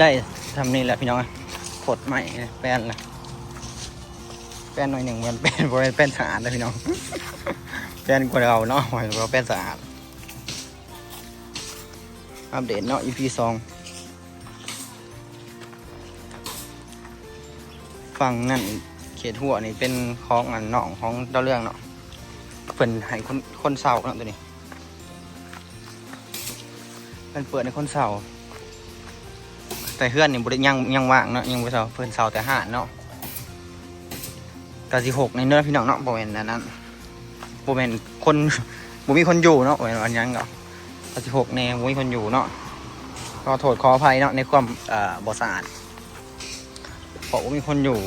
ได้ทำนี่แหละพี่น้องอะกดใหม่แป้นละแป้นหน่อยหนึ่งมันแป้นเพราะเป็นแป้นสะอาดเลยพี่น้อง แป้นกว่าเราเนาะหมายถึงว่าแป้นสะอาด อัปเดตเนาะ EP สองฝั่งนั่นเขตหัวนี่เป็นของอันหนองของเจ้าเรื่องเนาะเพิ่นให้คนคนเศร้าเนาะตัวนี้เพิ่นเปิดในคนเศร้า แต่เพื่อนนี่บริยังยังว่างเนาะยังบ่เศร้าเพิ่นเศร้าแต่ห้าเนาะกะสิหกในเนื้อพี่น้องเนาะบ่แม่นอันนั้นบ่แม่นคนบ่มีคนอยู่เนาะบ่แม่นอันยังก็กะสิหกแน่บ่มีคนอยู่เนาะขอโทษขออภัยเนาะในความเอ่อบ่สะอาดเพราะว่มีคนอยู่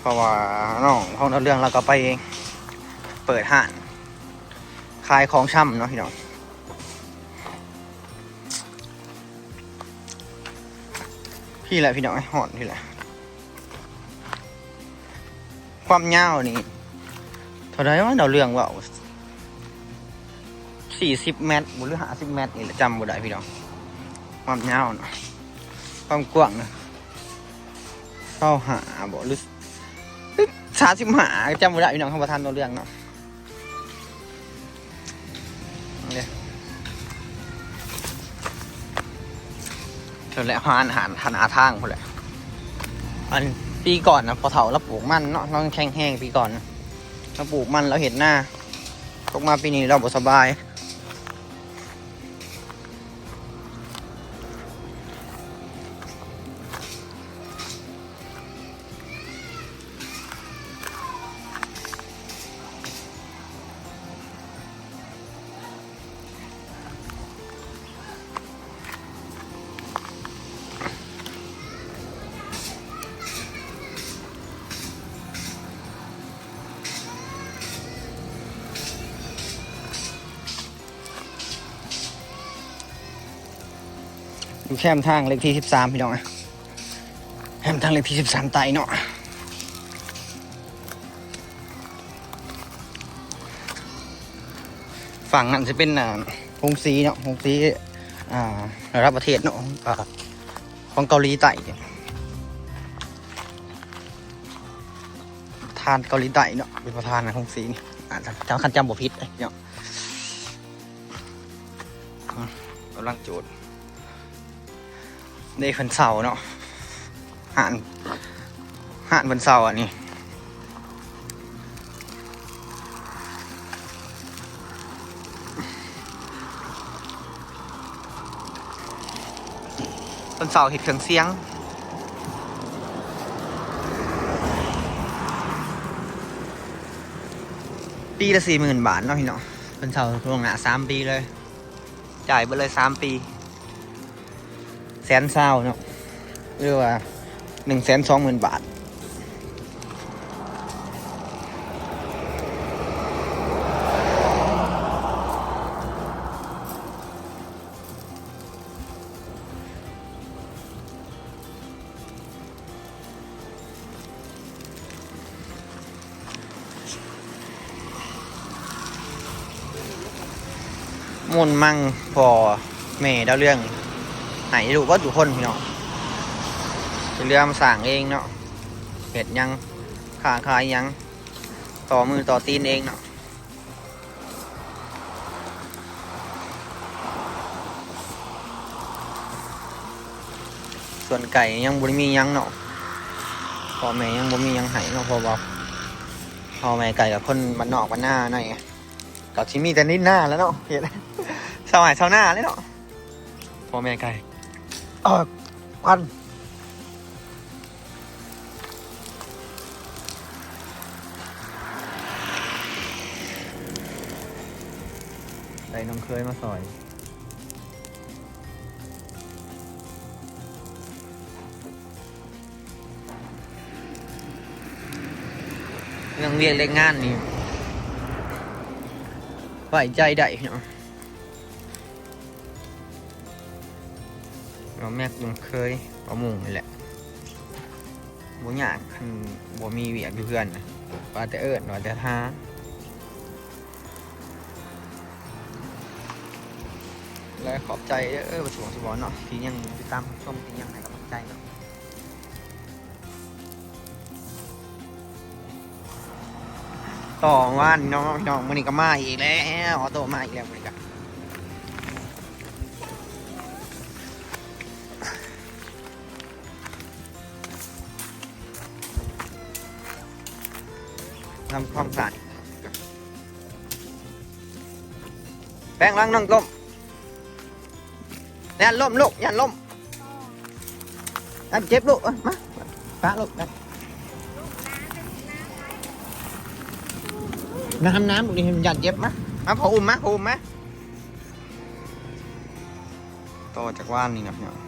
เพราะว่าน้องห้อเรื่องเราก็ไปเปิดห้านขายของช่ำเนาะพี่น้อง พี่แหละพี่น้องไอ้หอนพี่แหละ ความยาวนี่เท่าไรวะเราเรื่องว่าสี่สิบเมตรหรือห้าสิบเมตรนี่แหละจำบ่ได้พี่น้อง ความยาวนะความกว้างนะเก้าหาบ่หรือสามสิบหาจำบ่ได้พี่น้องคำประทานตัวเรื่องเนาะ นั่นแหละหานหานหนาทางพอแหละอันปีก่อนนะพอเถาเราปลูกมันเนาะเราแข็งแห้งปีก่อนนะเราปลูกมันเราเห็นหน้าตกมาปีนี้เราบ่สบาย อยู่แคมทางเลขที่สิบสามพี่น้องอะแคมทางเลขที่สิบสามไตเนาะฝั่งนั้นจะเป็นอ่าฮงซีเนาะฮงซีอ่าระดับประเทศเนาะอ่าของเกาหลีใต้เนี่ยทานเกาหลีใต้เนาะเป็นประธานนะฮงซีนี่อ่าจำคันจำบ่ผิดเลยเนาะกำลังโจทย์ ในวันเสาร์เนาะหานหานวันเสาร์อะนี่วันเสาร์เห็ดเครื่องเสียงปีละสี่หมื่นบาทเนาะพี่เนาะวันเสาร์ลวงหนาสามปีเลย จ่ายไปเลยสามปี แสนเศร้าเนาะเรียกว่าหนึ่งแสนสองหมื่นบาทมุนมั่งพอเมย์ดาเรื่อง ไหนดูก็อยู่คนพี่เนาะเป็นเรือมาสั่งเองเนาะเห็ดยังขาขายยัง ต่อมือต่อตีนเองเนาะส่วนไก่ยังบ่มียังเนาะพ่อแม่ยังบ่มียังให้เนาะพ่อบอกพ่อแม่ไก่กับคนบ้านนอกบ้านหน้าหน่อยก็ที่มีแต่นิดหน้าแล้วเนาะเห็นสมัยชาวหน้าเลยเนาะพ่อแม่ไก่ เออพันใส่น้องเคยมาสอยเรื่องเรียกเล็กงานนี่ไว้ใจได้เนาะ แม่ยังเคยประมงนี่แหละบ่อยากคันบ่มีเวียกอยู่เพื่อนนะว่าแต่เอิญว่าแต่ท้าและขอบใจเด้อประสวงสวรเนาะที่ยังติดตามชมที่ยังให้กำลังใจเนาะต่อว่านน้องน้องมันนี้ก็มาอีกแล้วออโต้มาอีกแล้วมันนี้ก็ ทำความสะอาดแป้งล้างน้องต้มยันล่มลูกยันล่มยันเจ็บลูกมาป้าลูกยันน้ำน้ำลูกนี่ยันเจ็บมะมาพออุ้มมะพออุ้มมะต่อจากว่านนี่นะพี่น้อง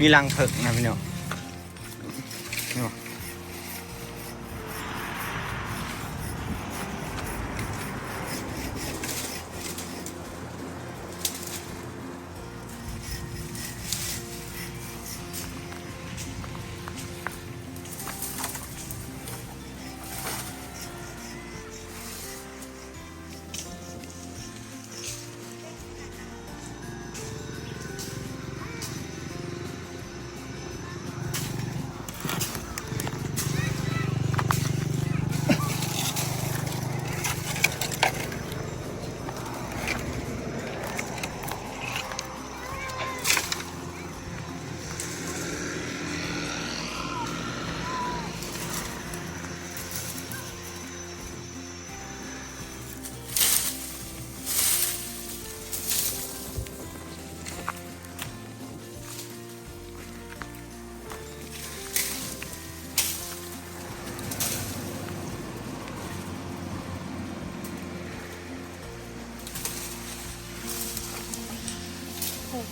มีรังเผิกนะพี่น้อง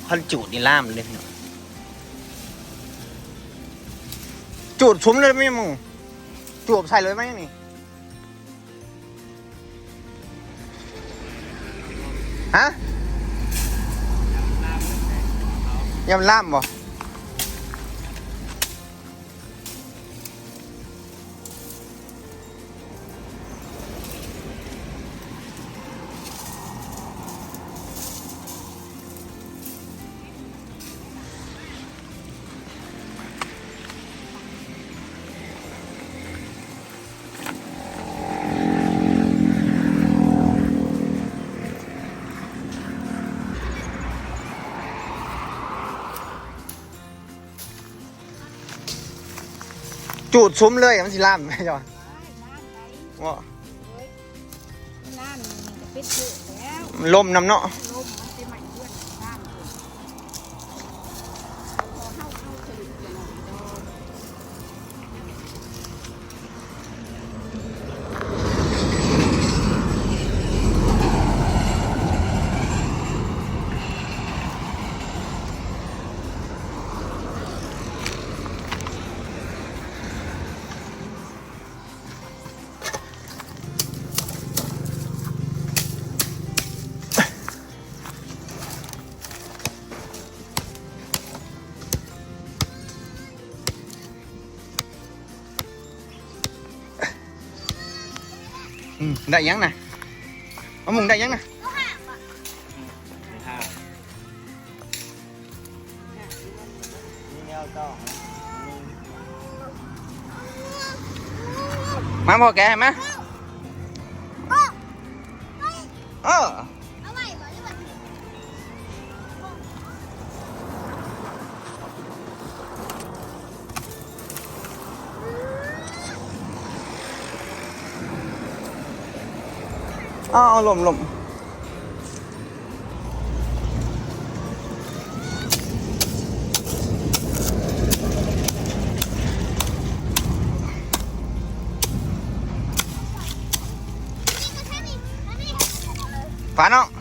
พันจูดนี่ล่ามเลยพี่น้องจูดชุ้มเลยไหมมึงจูบใส่เลยไหมนี่ฮะยำล่ามบ่ จูดซุ้มเลยมันสิล่ามไหมจ๊ะว่าน้ำนี่จะปิดเยอะแล้ว มันลมน้ำเนาะ อืมได้ยังนะมะมุงได้ยังนะมาพอแกไหมเออ อาเอาลมลมฝาเนาะ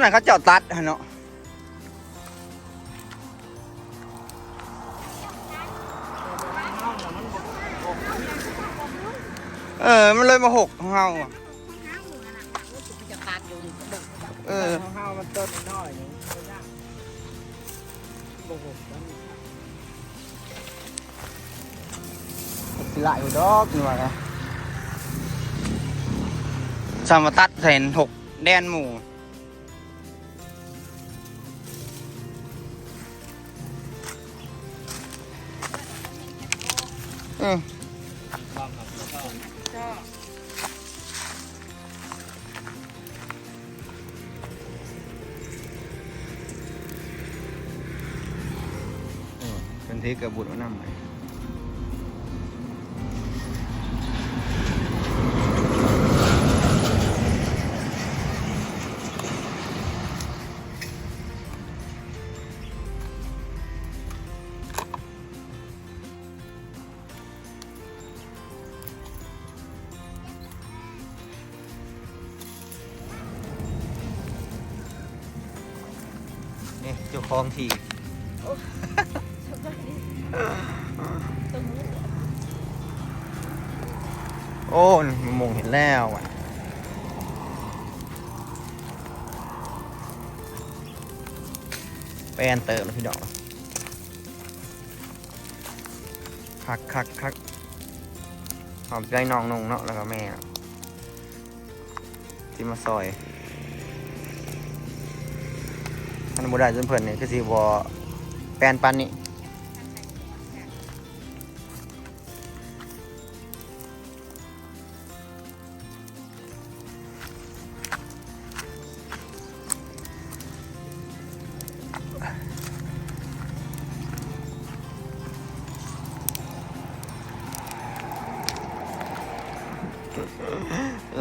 ตัวนั้นเขาเจาะตัดหั่นเนาะเออ มันเลยมาหกของเฮาอะจะตัดอยู่นี่ก็เบิ่งเออห้ามันต้นน้อยนี่บ่หกแล้วนี่สิหลายอยู่ดอกนี่ว่าไงสามาตัดใส่หกแดนหมู่ อืมความครับแล้วก็ก็เป็นที่เกิดบุญว่านำไหม นี่เจ้าของที่ตรงนี้โอ้ยมันมองเห็นแล้วอะแปนเติมแล้วพี่ดอกคักคักคักหอมใจน้องนงเนาะแล้วก็แม่ที่มาซอย ท่านบุได้จนเพิ่นนี่คือสิบอแปนปันนี่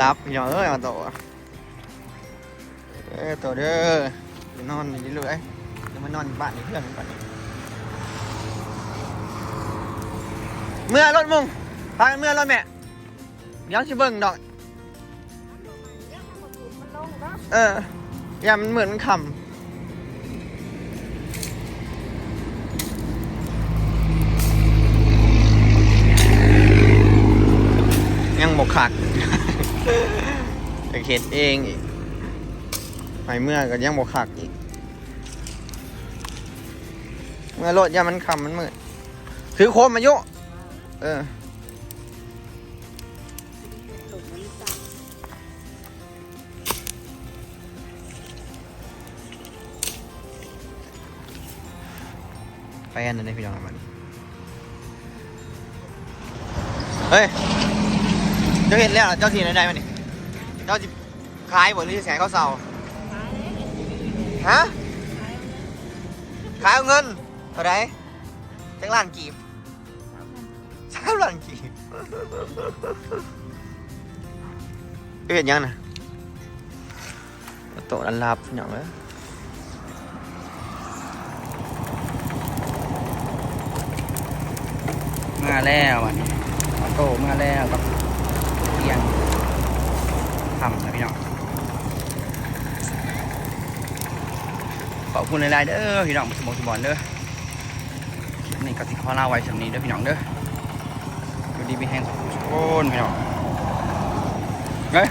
รับพี่น้องเอ้ยมาโตะเอ้ยโตเด้อ ไปนอนอยู่นี่เลยเดี๋ยวมานอนบ้านนี่เพื่อนมันก่อนเมื่อรถมุงพาเมื่อรถแม่เดี๋ยังชิเบิ่งดอกมันลงเนาะเอออย่ามันเหมือนมันคำยังบกขักไปเข็ดเองอีก ไปเมื่อก็ยังบกขักอีก เมื่อรถย่ามันคำมันมืดถือโคมมาโยเออหลุมมันสั่นไปอันนั้นได้พี่น้องมันเฮ้ย เจ้าเห็นแล้วเหรอเจ้าสีไหนๆมันนี่เจ้าจะขายบ่หรือจะแสงเขาเศร้า ฮะ ขายเอาเงินเท่าไรจังล้านกีบสามล้านกีบเจ้าเห็นยังนะโต๊ะอันลับพี่น้องเอ้ยมาแล้วอันนี้โต้มาแล้วกับเตียงทำนะพี่น้อง ขอบคุณหลายๆเด้อพี่น้องสมองสมบอลเด้อคลิปนี้ก็สิขอลาไว้สำนี้เด้อพี่น้องเด้อยูดีมีแห้งสุดโคนพี่น้องเฮ้ย